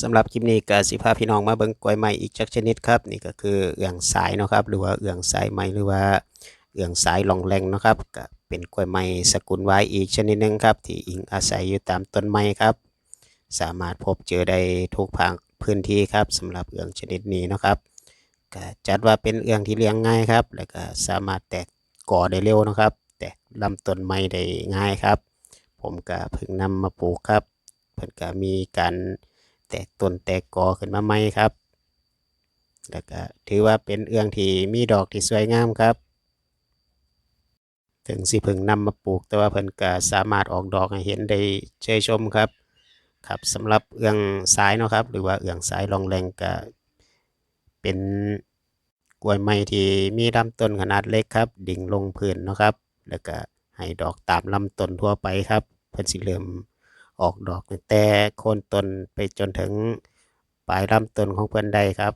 สำหรับคลิปนี้ก็สิพาพี่น้องมาเบิ่งกล้วยไม้อีกจักชนิดครับ นี่ก็คือเอื้องสายเนาะครับ หรือว่าเอื้องสายไม้หรือว่าเอื้องสายหลองแรงเนาะครับก็เป็นกล้วยไม้สกุลไว้อีกชนิดหนึ่งครับ ที่อิงอาศัยอยู่ตามต้นไม้ครับ สามารถพบเจอได้ทุกภาคพื้นที่ครับสำหรับเอื้องชนิดนี้เนาะครับก็จัดว่าเป็นเอื้องที่เลี้ยงง่ายครับ แล้วก็สามารถแตกก่อได้เร็วนะครับ แตกลำต้นไม้ได้ง่ายครับ ผมก็เพิ่งนำมาปลูกครับ เพิ่นก็มีการ แตกต้นแตกกอขึ้นมาใหม่ครับ แล้วก็ถือว่าเป็นเอื้องที่มีดอกที่สวยงามครับ ถึงสิพิ่งนำมาปลูกแต่ว่าเพิ่นก็สามารถออกดอกให้เห็นได้เชยชมครับครับสำหรับเอื้องสายเนาะครับ หรือว่าเอื้องสายรองแรงก็เป็นกล้วยไม้ที่มีลำต้นขนาดเล็กครับ ดิ่งลงพื้นเนาะครับ แล้วก็ให้ดอกตามลำต้นทั่วไปครับ เพิ่นสิเริ่ม ออกดอกแต่โคนต้นไปจนถึงปลายลำต้นของเพิ่นได้ครับ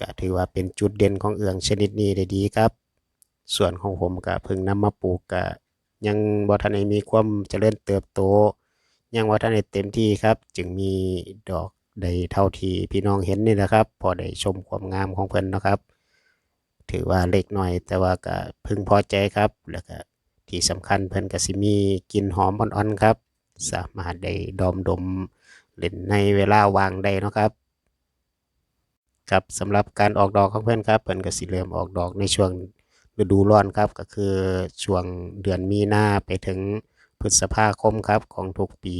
ก็ถือว่าเป็นจุดเด่นของเอื้องชนิดนี้ได้ดีครับ ส่วนของผมก็เพิ่งนำมาปลูกก็ยังบ่ทันได้มีความเจริญเติบโต ยังบ่ทันได้เต็มที่ครับ จึงมีดอกได้เท่าที่พี่น้องเห็นนี่แหละครับ พอได้ชมความงามของเพิ่นนะครับ ถือว่าเล็กหน้อย แต่ว่าก็พึงพอใจครับ แล้วก็ที่สำคัญเพิ่นก็สิมีกลิ่นหอมอ่อนๆครับ สามารถได้ดอมดมเล่นในเวลาว่างได้นะครับครับสำหรับการออกดอกของเพิ่อนครับเพิ่อนก็สิเริ่มออกดอกในช่วงฤดูร้อนครับ ก็คือช่วงเดือนมีนาไปถึงพฤษภาคมครับของทุกปี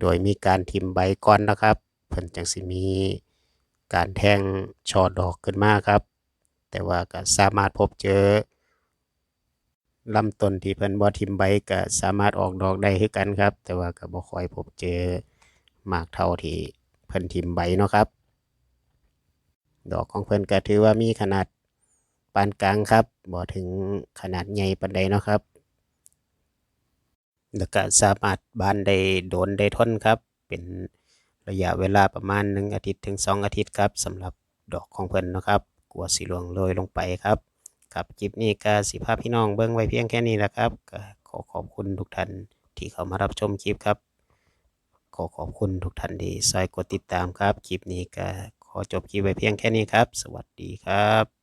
โดยมีการทิ่มใบก่อนนะครับ เพิ่อนจังสิมีการแทงช่อดอกขึ้นมาครับ แต่ว่าก็สามารถพบเจอ ลำต้นที่เพิ่นบ่ทิ่มใบก็สามารถออกดอกได้คือกันครับ แต่ว่าก็บ่ค่อยพบเจอมากเท่าที่เพิ่นทิ่มใบเนาะครับ ดอกของเพิ่นก็ถือว่ามีขนาดปานกลางครับบ่ถึงขนาดใหญ่ปานใดเนาะครับ แล้วก็สามารถบานได้โดนได้ทนครับ เป็นระยะเวลาประมาณ1อาทิตย์ถึง2อาทิตย์ครับสำหรับดอกของเพิ่นเนาะครับ กลัวสิร่วงโรยลงไปครับ ครับคลิปนี้ก็สิภาพพี่น้องเบิ้งไว้เพียงแค่นี้แหละครับก็ขอขอบคุณทุกท่านที่เข้ามารับชมคลิปครับ ขอขอบคุณทุกท่านที่ซอยกดติดตามครับ คลิปนี้ก็ขอจบคลิปไว้เพียงแค่นี้ครับ สวัสดีครับ